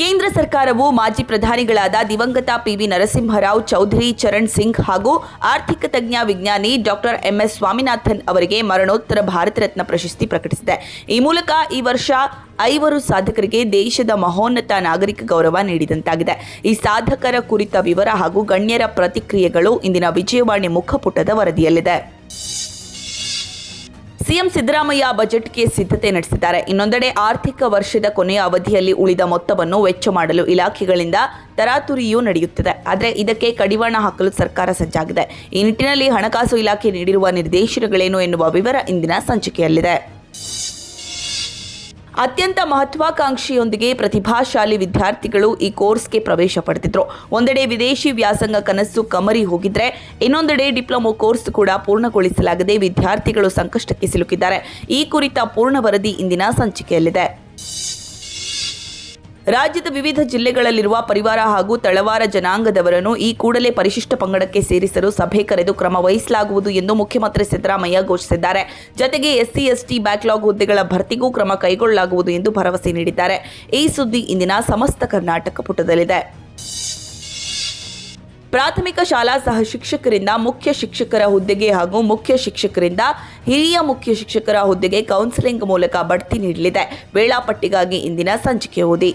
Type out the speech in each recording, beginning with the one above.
ಕೇಂದ್ರ ಸರ್ಕಾರವು ಮಾಜಿ ಪ್ರಧಾನಿಗಳಾದ ದಿವಂಗತ ಪಿವಿ ನರಸಿಂಹರಾವ್ ಚೌಧರಿ, ಚರಣ್ ಸಿಂಗ್ ಹಾಗೂ ಆರ್ಥಿಕ ತಜ್ಞ ವಿಜ್ಞಾನಿ ಡಾಕ್ಟರ್ ಎಂಎಸ್ ಸ್ವಾಮಿನಾಥನ್ ಅವರಿಗೆ ಮರಣೋತ್ತರ ಭಾರತ ರತ್ನ ಪ್ರಶಸ್ತಿ ಪ್ರಕಟಿಸಿದೆ. ಈ ಮೂಲಕ ಈ ವರ್ಷ ಐವರು ಸಾಧಕರಿಗೆ ದೇಶದ ಮಹೋನ್ನತ ನಾಗರಿಕ ಗೌರವ ನೀಡಿದಂತಾಗಿದೆ. ಈ ಸಾಧಕರ ಕುರಿತ ವಿವರ ಹಾಗೂ ಗಣ್ಯರ ಪ್ರತಿಕ್ರಿಯೆಗಳು ಇಂದಿನ ವಿಜಯವಾಣಿ ಮುಖಪುಟದ ವರದಿಯಲ್ಲಿದೆ. ಸಿಎಂ ಸಿದ್ದರಾಮಯ್ಯ ಬಜೆಟ್ಗೆ ಸಿದ್ಧತೆ ನಡೆಸಿದ್ದಾರೆ. ಇನ್ನೊಂದೆಡೆ ಆರ್ಥಿಕ ವರ್ಷದ ಕೊನೆಯ ಅವಧಿಯಲ್ಲಿ ಉಳಿದ ಮೊತ್ತವನ್ನು ವೆಚ್ಚ ಮಾಡಲು ಇಲಾಖೆಗಳಿಂದ ತರಾತುರಿಯೂ ನಡೆಯುತ್ತಿದೆ. ಆದರೆ ಇದಕ್ಕೆ ಕಡಿವಾಣ ಹಾಕಲು ಸರ್ಕಾರ ಸಜ್ಜಾಗಿದೆ. ಈ ನಿಟ್ಟಿನಲ್ಲಿ ಹಣಕಾಸು ಇಲಾಖೆ ನೀಡಿರುವ ನಿರ್ದೇಶನಗಳೇನು ಎನ್ನುವ ವಿವರ ಇಂದಿನ ಸಂಚಿಕೆಯಲ್ಲಿದೆ. ಅತ್ಯಂತ ಮಹತ್ವಾಕಾಂಕ್ಷೆಯೊಂದಿಗೆ ಪ್ರತಿಭಾಶಾಲಿ ವಿದ್ಯಾರ್ಥಿಗಳು ಈ ಕೋರ್ಸ್ಗೆ ಪ್ರವೇಶ ಪಡೆದಿದ್ರು. ಒಂದೆಡೆ ವಿದೇಶಿ ವ್ಯಾಸಂಗ ಕನಸು ಕಮರಿ ಹೋಗಿದ್ರೆ, ಇನ್ನೊಂದೆಡೆ ಡಿಪ್ಲೊಮೊ ಕೋರ್ಸ್ ಕೂಡ ಪೂರ್ಣಗೊಳಿಸಲಾಗದೆ ವಿದ್ಯಾರ್ಥಿಗಳು ಸಂಕಷ್ಟಕ್ಕೆ ಸಿಲುಕಿದ್ದಾರೆ. ಈ ಕುರಿತ ಪೂರ್ಣ ವರದಿ ಇಂದಿನ ಸಂಚಿಕೆಯಲ್ಲಿದೆ. ರಾಜ್ಯದ ವಿವಿಧ ಜಿಲ್ಲೆಗಳಲ್ಲಿರುವ ಪರಿವಾರ ಹಾಗೂ ತಳವಾರ ಜನಾಂಗದವರನ್ನು ಈ ಕೂಡಲೇ ಪರಿಶಿಷ್ಟ ಪಂಗಡಕ್ಕೆ ಸೇರಿಸಲು ಸಭೆ ಕರೆದು ಕ್ರಮ ವಹಿಸಲಾಗುವುದು ಎಂದು ಮುಖ್ಯಮಂತ್ರಿ ಸಿದ್ದರಾಮಯ್ಯ ಘೋಷಿಸಿದ್ದಾರೆ. ಜತೆಗೆ ಎಸ್ಸಿ, ಎಸ್ಟಿ ಬ್ಯಾಕ್ಲಾಗ್ ಹುದ್ದೆಗಳ ಭರ್ತಿಗೂ ಕ್ರಮ ಕೈಗೊಳ್ಳಲಾಗುವುದು ಎಂದು ಭರವಸೆ ನೀಡಿದ್ದಾರೆ. ಈ ಸುದ್ದಿ ಇಂದಿನ ಸಮಸ್ತ ಕರ್ನಾಟಕ ಪುಟದಲ್ಲಿದೆ. ಪ್ರಾಥಮಿಕ ಶಾಲಾ ಸಹ ಶಿಕ್ಷಕರಿಂದ, ಮುಖ್ಯ ಶಿಕ್ಷಕರ ಹುದ್ದೆಗೆ ಹಾಗೂ ಮುಖ್ಯ ಶಿಕ್ಷಕರಿಂದ, ಹಿರಿಯ ಮುಖ್ಯ ಶಿಕ್ಷಕರ ಹುದ್ದೆಗೆ ಕೌನ್ಸಿಲಿಂಗ್ ಮೂಲಕ ಬಡ್ತಿ ನೀಡಲಿದೆ. ವೇಳಾಪಟ್ಟಿಗಾಗಿ ಇಂದಿನ ಸಂಚಿಕೆ ಓದಿ.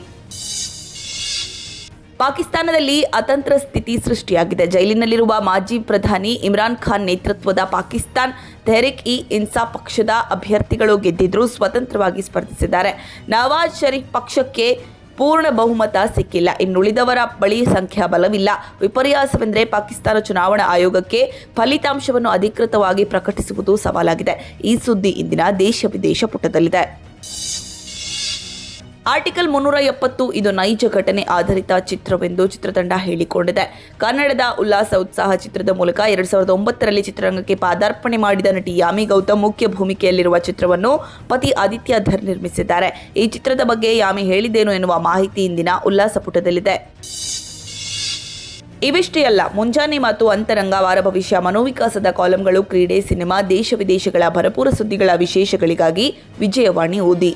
ಪಾಕಿಸ್ತಾನದಲ್ಲಿ ಅತಂತ್ರ ಸ್ಥಿತಿ ಸೃಷ್ಟಿಯಾಗಿದೆ. ಜೈಲಿನಲ್ಲಿರುವ ಮಾಜಿ ಪ್ರಧಾನಿ ಇಮ್ರಾನ್ ಖಾನ್ ನೇತೃತ್ವದ ಪಾಕಿಸ್ತಾನ್ ತೆಹರಿಕ್ ಇ ಇನ್ಸಾ ಪಕ್ಷದ ಅಭ್ಯರ್ಥಿಗಳು ಗೆದ್ದಿದ್ರು ಸ್ವತಂತ್ರವಾಗಿ ಸ್ಪರ್ಧಿಸಿದ್ದಾರೆ. ನವಾಜ್ ಶರೀಫ್ ಪಕ್ಷಕ್ಕೆ ಪೂರ್ಣ ಬಹುಮತ ಸಿಕ್ಕಿಲ್ಲ. ಇನ್ನುಳಿದವರ ಬಳಿ ಸಂಖ್ಯಾಬಲವಿಲ್ಲ ವಿಪರ್ಯಾಸವೆಂದರೆ ಪಾಕಿಸ್ತಾನ ಚುನಾವಣಾ ಆಯೋಗಕ್ಕೆ ಫಲಿತಾಂಶವನ್ನು ಅಧಿಕೃತವಾಗಿ ಪ್ರಕಟಿಸುವುದು ಸವಾಲಾಗಿದೆ. ಈ ಸುದ್ದಿ ಇಂದಿನ ದೇಶ ವಿದೇಶ ಪುಟದಲ್ಲಿದೆ. ಆರ್ಟಿಕಲ್ ಮುನ್ನೂರ ಎಪ್ಪತ್ತು, ಇದು ನೈಜ ಘಟನೆ ಆಧಾರಿತ ಚಿತ್ರವೆಂದು ಚಿತ್ರತಂಡ ಹೇಳಿಕೊಂಡಿದೆ. ಕನ್ನಡದ ಉಲ್ಲಾಸ ಉತ್ಸಾಹ ಚಿತ್ರದ ಮೂಲಕ ಎರಡ್ ಸಾವಿರದ ಒಂಬತ್ತರಲ್ಲಿ ಚಿತ್ರರಂಗಕ್ಕೆ ಪಾದಾರ್ಪಣೆ ಮಾಡಿದ ನಟಿ ಯಾಮಿ ಗೌತಮ್ ಮುಖ್ಯ ಭೂಮಿಕೆಯಲ್ಲಿರುವ ಚಿತ್ರವನ್ನು ಪತಿ ಆದಿತ್ಯ ಧರ್ ನಿರ್ಮಿಸಿದ್ದಾರೆ. ಈ ಚಿತ್ರದ ಬಗ್ಗೆ ಯಾಮಿ ಹೇಳಿದ್ದೇನು ಎನ್ನುವ ಮಾಹಿತಿ ಇಂದಿನ ಉಲ್ಲಾಸ ಪುಟದಲ್ಲಿದೆ. ಇವಿಷ್ಟೇ ಅಲ್ಲ, ಮುಂಜಾನೆ ಮತ್ತು ಅಂತರಂಗ ವಾರ ಭವಿಷ್ಯ ಮನೋವಿಕಾಸದ ಕಾಲಂಗಳು ಕ್ರೀಡೆ, ಸಿನಿಮಾ, ದೇಶ ವಿದೇಶಗಳ ಭರಪೂರ ಸುದ್ದಿಗಳ ವಿಶೇಷಗಳಿಗಾಗಿ ವಿಜಯವಾಣಿ ಓದಿ.